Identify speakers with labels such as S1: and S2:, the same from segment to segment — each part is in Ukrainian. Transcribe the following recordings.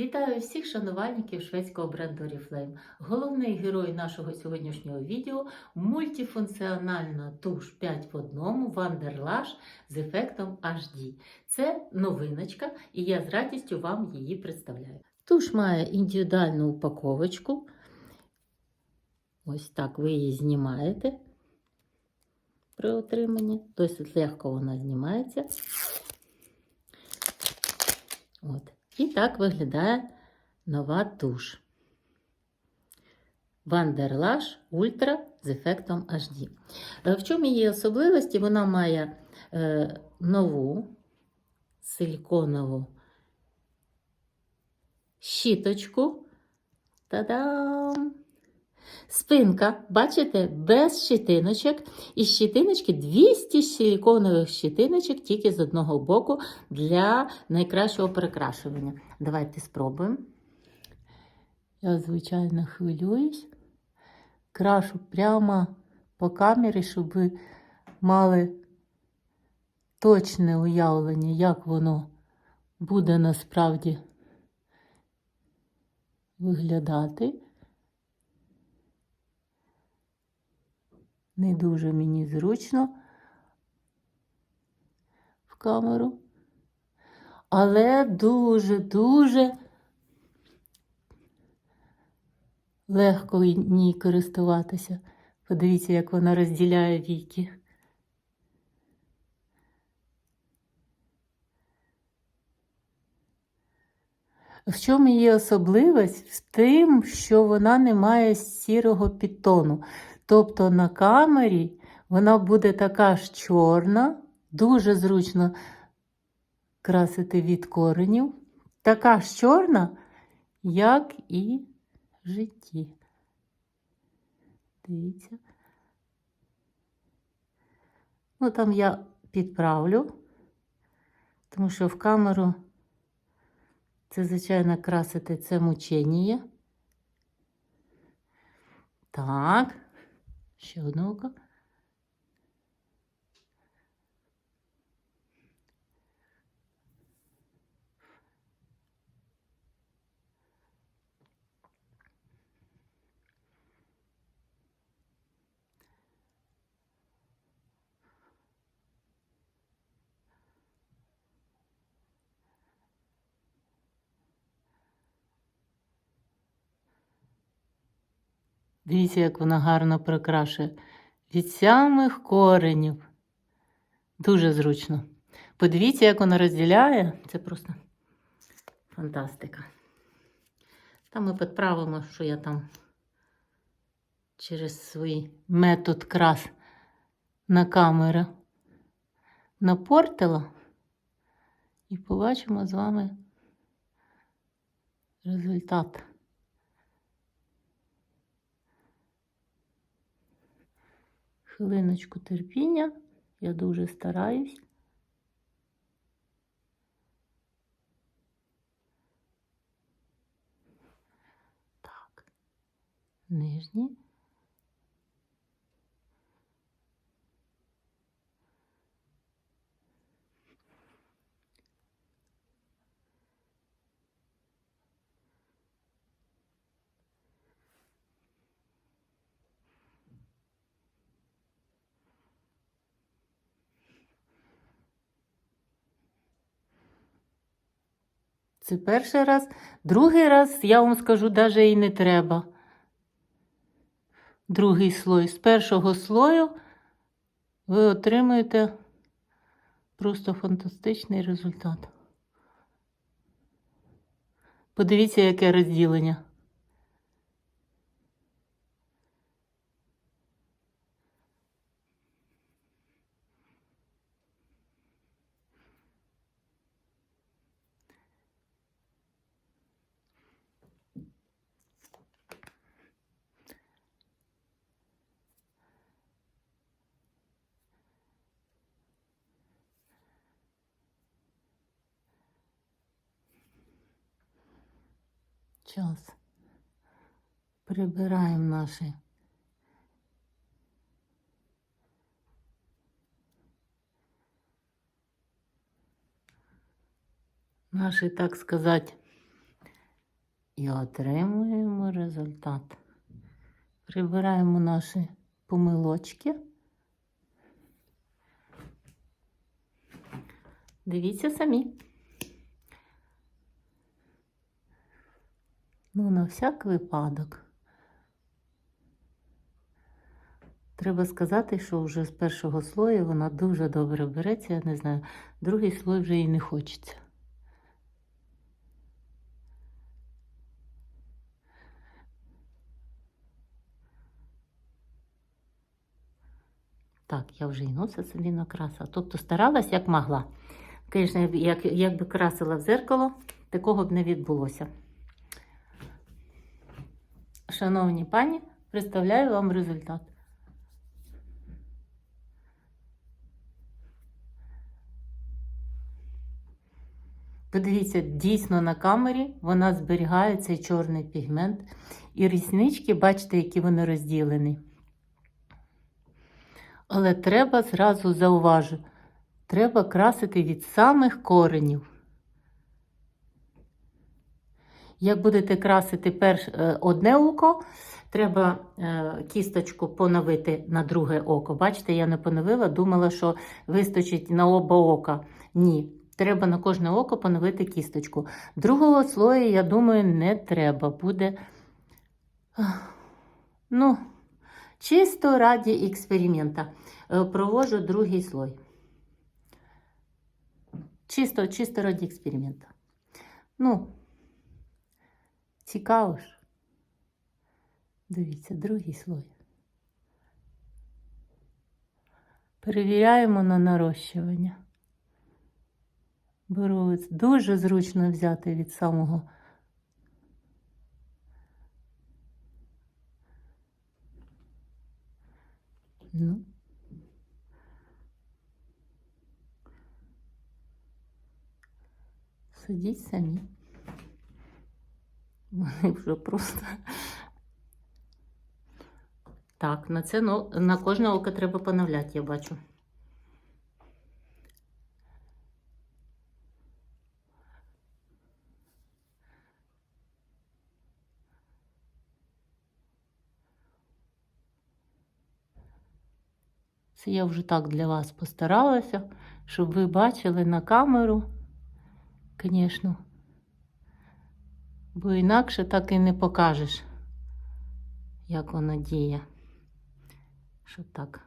S1: Вітаю всіх шанувальників шведського бренду Oriflame. Головний герой нашого сьогоднішнього відео мультифункціональна туш 5 в одному Вандерлаш з ефектом HD. Це новиночка, і я з радістю вам її представляю. Туш має індивідуальну упаковочку. Ось так ви її знімаєте при отриманні. Досить легко вона знімається. От. І так виглядає нова туш. Вандерлаш Ультра з ефектом HD. Е, В чому її особливості? Вона має е, нову силіконову щіточку. Та-дам! Спинка, бачите, без щитиночок. І щитиночки 200 силіконових щитиночок тільки з одного боку для найкращого прикрашування. Давайте спробуємо. Я, звичайно, хвилююсь. Крашу прямо по камері, щоб ви мали точне уявлення, як воно буде насправді виглядати. Не дуже мені зручно в камеру. Але дуже-дуже легко ній користуватися. Подивіться, як вона розділяє віки. В чому її особливість? В тим, що вона не має сірого підтону. Тобто на камері вона буде така ж чорна, дуже зручно красити від коренів. Така ж чорна, як і в житті. Дивіться. Ну, там я підправлю, тому що в камеру це, звичайно, красити це мучення. Так. Ще одне око. Дивіться, як вона гарно прикрашує. Від самих коренів. Дуже зручно. Подивіться, як вона розділяє. Це просто фантастика. Там ми підправимо, що я там через свій метод крас на камеру напортила. І побачимо з вами результат. Хвилиночку терпіння. Я дуже стараюсь. Так, нижні. Це перший раз. Другий раз, я вам скажу, навіть і не треба. Другий слой. З першого слою ви отримуєте просто фантастичний результат. Подивіться, яке розділення. Час. Прибираємо наші наші, так сказати, І отримуємо результат. Прибираємо наші помилочки. Дивіться самі. Ну, на всяк випадок. Треба сказати, що вже з першого слою вона дуже добре береться, я не знаю. Другий слой вже і не хочеться. Так, я вже і носа собі накрасила. Тобто старалась як могла. Звісно, як, якби красила в зеркало, такого б не відбулося. Шановні пані, представляю вам результат. Подивіться, дійсно на камері вона зберігає цей чорний пігмент. І ріснички, бачите, які вони розділені. Але треба зразу зауважу, треба красити від самих коренів. Як будете красити перш, е, одне око, треба е, кісточку поновити на друге око. Бачите, я не поновила, думала, що вистачить на оба ока. Ні. Треба на кожне око поновити кісточку. Другого слою, я думаю, не треба. Буде. Ну, чисто раді експеримента. Е, Провожу другий слой. Чисто, чисто раді експеримента. Ну, цікаво ж. Дивіться, другий слой. Перевіряємо на нарощування. Беру дуже зручно взяти від самого. Ну. Судіть самі. Вони вже просто. Так, на це ну, на кожне око треба поновляти, я бачу. Це я вже так для вас постаралася, щоб ви бачили на камеру, звісно. Бо інакше так і не покажеш, як воно діє. Що так.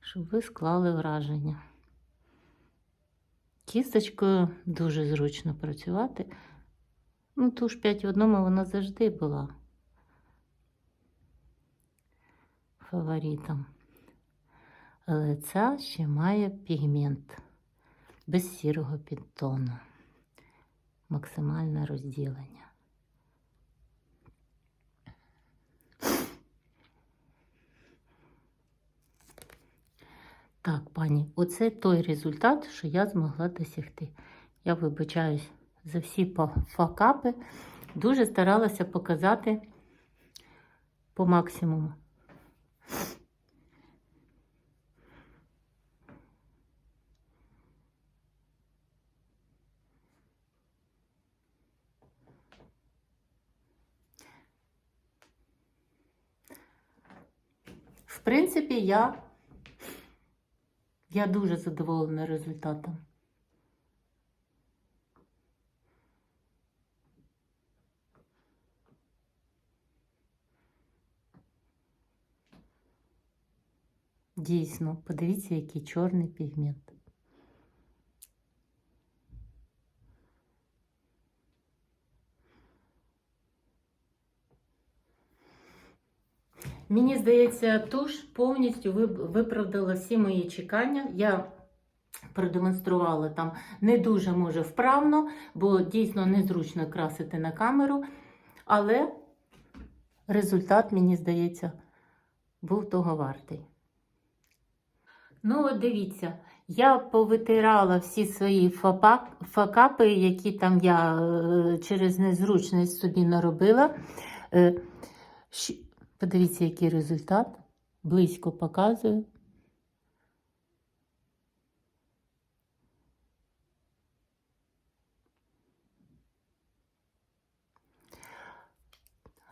S1: Щоб ви склали враження. Кісточкою дуже зручно працювати. Ну, туш 5 в одному вона завжди була фаворитом. Але ця ще має пігмент без сірого підтону. Максимальне розділення. Так, пані, оце той результат, що я змогла досягти. Я вибачаюсь за всі факапи. Дуже старалася показати по максимуму. В принципі, я, я дуже задоволена результатом. Дійсно, подивіться, який чорний пігмент. Мені здається, туш повністю виправдала всі мої чекання. Я продемонструвала там не дуже може вправно, бо дійсно незручно красити на камеру. Але результат, мені здається, був того вартий. Ну, от дивіться, я повитирала всі свої факапи, які там я е, через незручність собі наробила. Подивіться, який результат. Близько показую.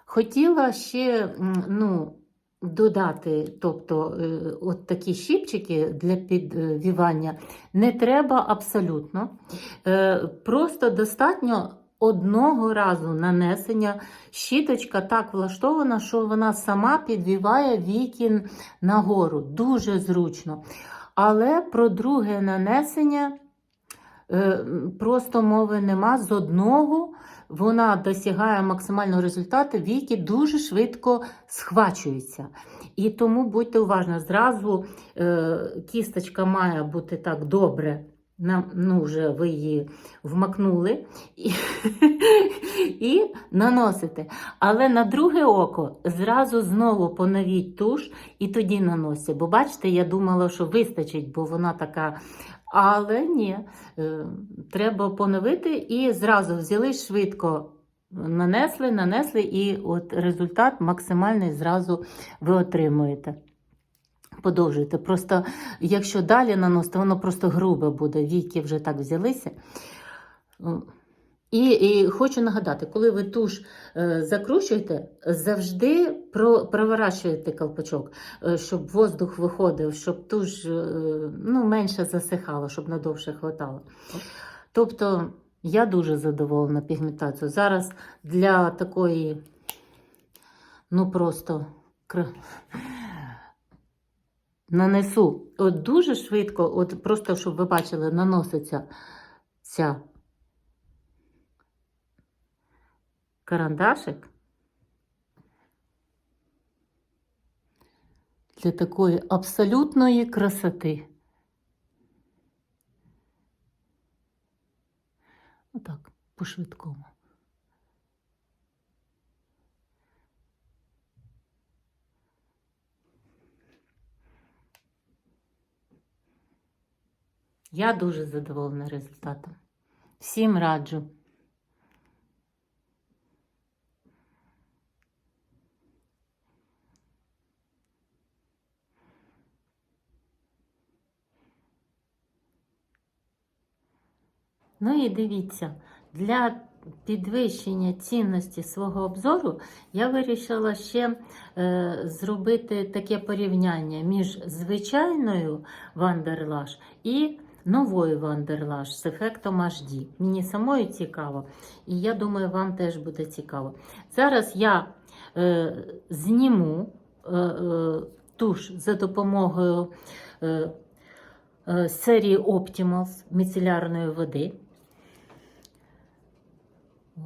S1: Хотіла ще ну, додати, тобто, е, от такі щіпчики для підвівання не треба абсолютно. Е, просто достатньо одного разу нанесення. Щіточка так влаштована, що вона сама підвіває вікін нагору. Дуже зручно. Але про друге нанесення е, просто мови нема. З одного вона досягає максимального результату, віки дуже швидко схвачуються. І тому будьте уважні, зразу е, кісточка має бути так добре. На, ну, вже ви її вмакнули і, і наносите. Але на друге око зразу знову поновіть туш і тоді наносите. Бо бачите, я думала, що вистачить, бо вона така. Але ні, е, треба поновити і зразу взяли швидко. Нанесли, нанесли, і от результат максимальний зразу ви отримуєте. Подовжуйте. Просто якщо далі наносити, воно просто грубе буде. Віки вже так взялися. І, і хочу нагадати, коли ви туш е, закручуєте, завжди про, проворачуєте колпачок, е, щоб воздух виходив, щоб туш е, ну, менше засихала, щоб надовше хватало. Тобто я дуже задоволена пігментацією. Зараз для такої, ну просто нанесу от дуже швидко, от просто щоб ви бачили, наноситься ця карандашик для такої абсолютної красоти. Отак, по Я дуже задоволена результатом. Всім раджу. Ну і дивіться, для підвищення цінності свого обзору я вирішила ще е, зробити таке порівняння між звичайною Вандерлаш і новою Вандерлаш з ефектом HD. Мені самою цікаво, і я думаю, вам теж буде цікаво. Зараз я е, зніму е, е, туш за допомогою е, е, серії Optimals міцелярної води. От.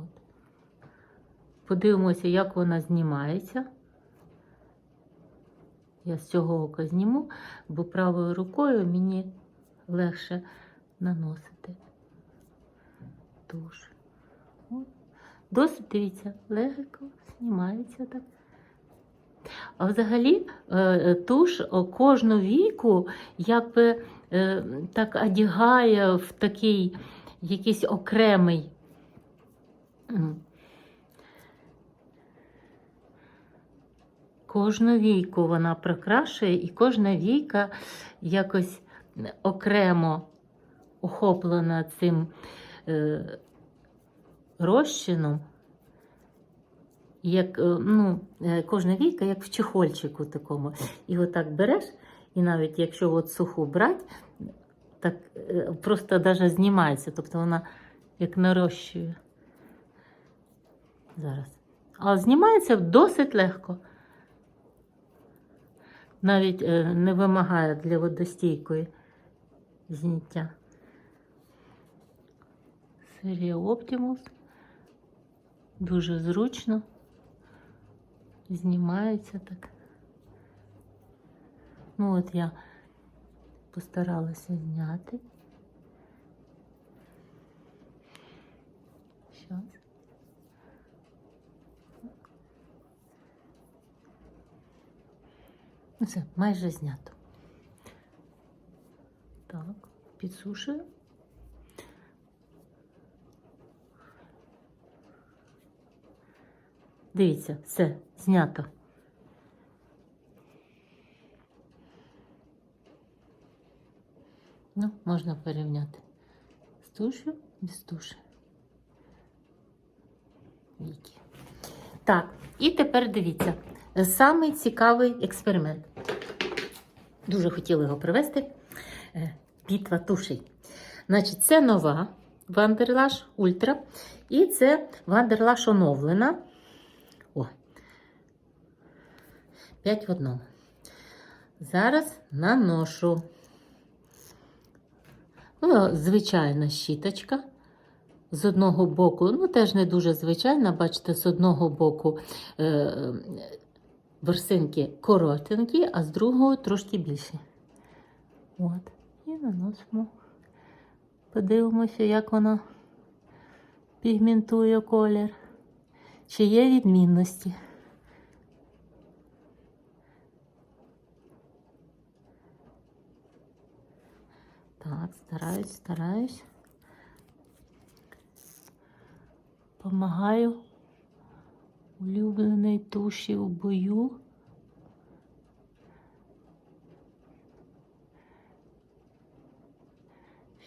S1: Подивимося, як вона знімається. Я з цього ока зніму, бо правою рукою мені легше наносити туш. Досить, дивіться, легко знімається так. А взагалі е, туш кожну віку якби е, так одягає в такий якийсь окремий. Кожну війку вона прикрашує, і кожна війка якось окремо охоплена цим е, розчином. Як, е, ну, е, кожна війка, як в чехольчику такому. І отак береш, і навіть якщо от суху брати, так е, просто навіть знімається, тобто вона як нарощує. Зараз. А знімається досить легко. Навіть не вимагає для водостійкої зняття. Серія Optimus. Дуже зручно. Знімається так. Ну, от я постаралася зняти. Щас. Ну, Все, майже знято. Так, підсушую. Дивіться, все, знято. Ну, можна порівняти з тушу, без туші. Віки. Так, і тепер дивіться. Самий цікавий експеримент. Дуже хотіли його привезти. Е, Бітва тушей. Значить, це нова Вандерлаш Ультра. І це Вандерлаш оновлена. О. 5 в одному. Зараз наношу. Ну, звичайна щіточка. З одного боку, ну теж не дуже звичайна, бачите, з одного боку е, ворсинки коротенькі, а з другого трошки більші. От. Наносимо. Подивимося, як вона пігментує колір. Чи є відмінності. Так, стараюсь, стараюсь. Помагаю улюбленій туші у бою.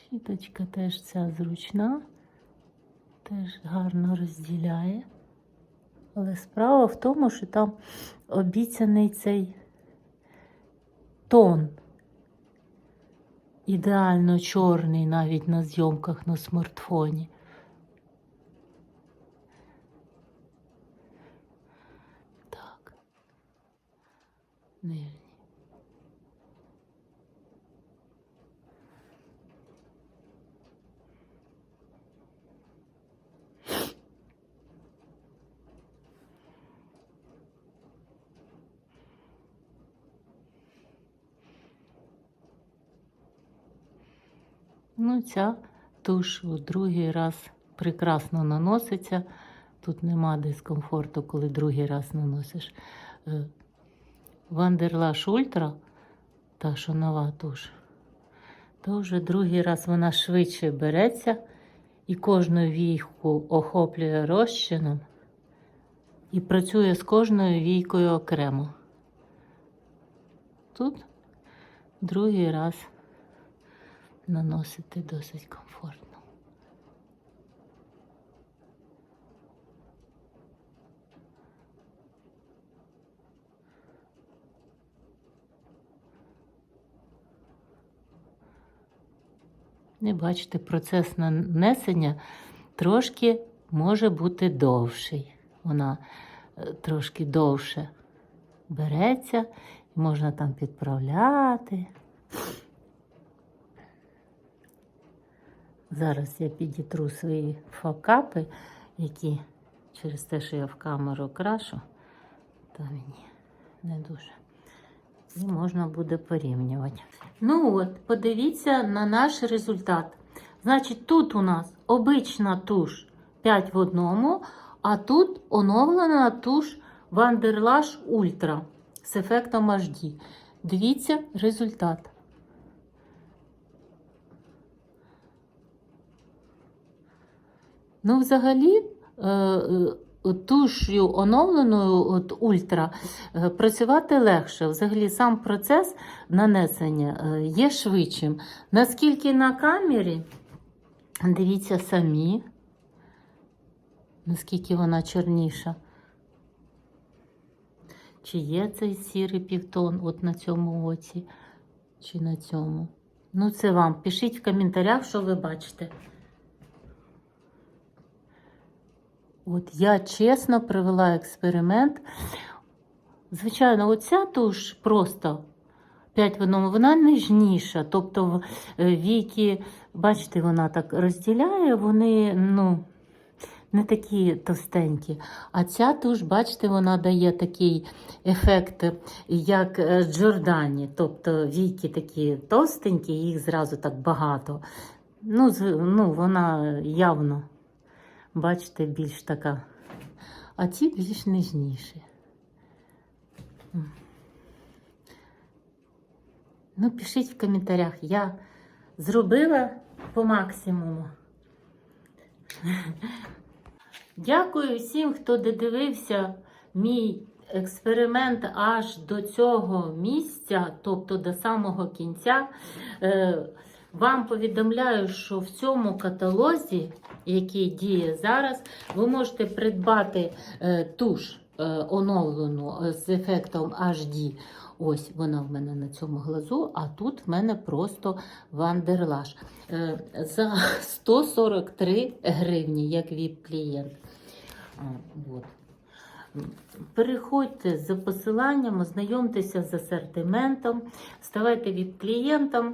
S1: Щіточка теж ця зручна, теж гарно розділяє. Але справа в тому, що там обіцяний цей тон. Ідеально чорний навіть на зйомках на смартфоні. Так. Нижній. Ну, ця туш у другий раз прекрасно наноситься. Тут нема дискомфорту, коли другий раз наносиш. Е, Вандерлаш Ультра, та що нова туш, то вже другий раз вона швидше береться і кожну війку охоплює розчином і працює з кожною війкою окремо. Тут другий раз наносити досить комфортно. Не бачите, процес нанесення трошки може бути довший. Вона е, трошки довше береться, можна там підправляти. Зараз я підітру свої факапи, які через те, що я в камеру крашу, то мені не дуже. І можна буде порівнювати. Ну от, подивіться на наш результат. Значить, тут у нас обична туш 5 в одному, а тут оновлена туш Вандерлаш Ультра з ефектом HD. Дивіться результат. Ну, взагалі, е, е, туш'ю оновленою от ультра е, працювати легше. Взагалі, сам процес нанесення є швидшим. Наскільки на камері, дивіться самі, наскільки вона чорніша. Чи є цей сірий півтон от на цьому оці, чи на цьому. Ну, це вам. Пишіть в коментарях, що ви бачите. От я чесно провела експеримент. Звичайно, оця туш просто 5 в одному, вона ніжніша. Тобто е, віки, бачите, вона так розділяє, вони ну, не такі товстенькі. А ця туш, бачите, вона дає такий ефект, як е, Джордані. Тобто віки такі товстенькі, їх зразу так багато. Ну, ну Вона явно. Бачите, більш така. А ці більш ніжніші. Ну, пишіть в коментарях. Я зробила по максимуму. Дякую всім, хто додивився мій експеримент аж до цього місця, тобто до самого кінця. Вам повідомляю, що в цьому каталозі, який діє зараз, ви можете придбати е, туш е, оновлену е, з ефектом HD. Ось вона в мене на цьому глазу, а тут в мене просто вандерлаш. Е, за 143 гривні, як ВІП-клієнт. Переходьте за посиланням, ознайомтеся з асортиментом, ставайте від клієнтом.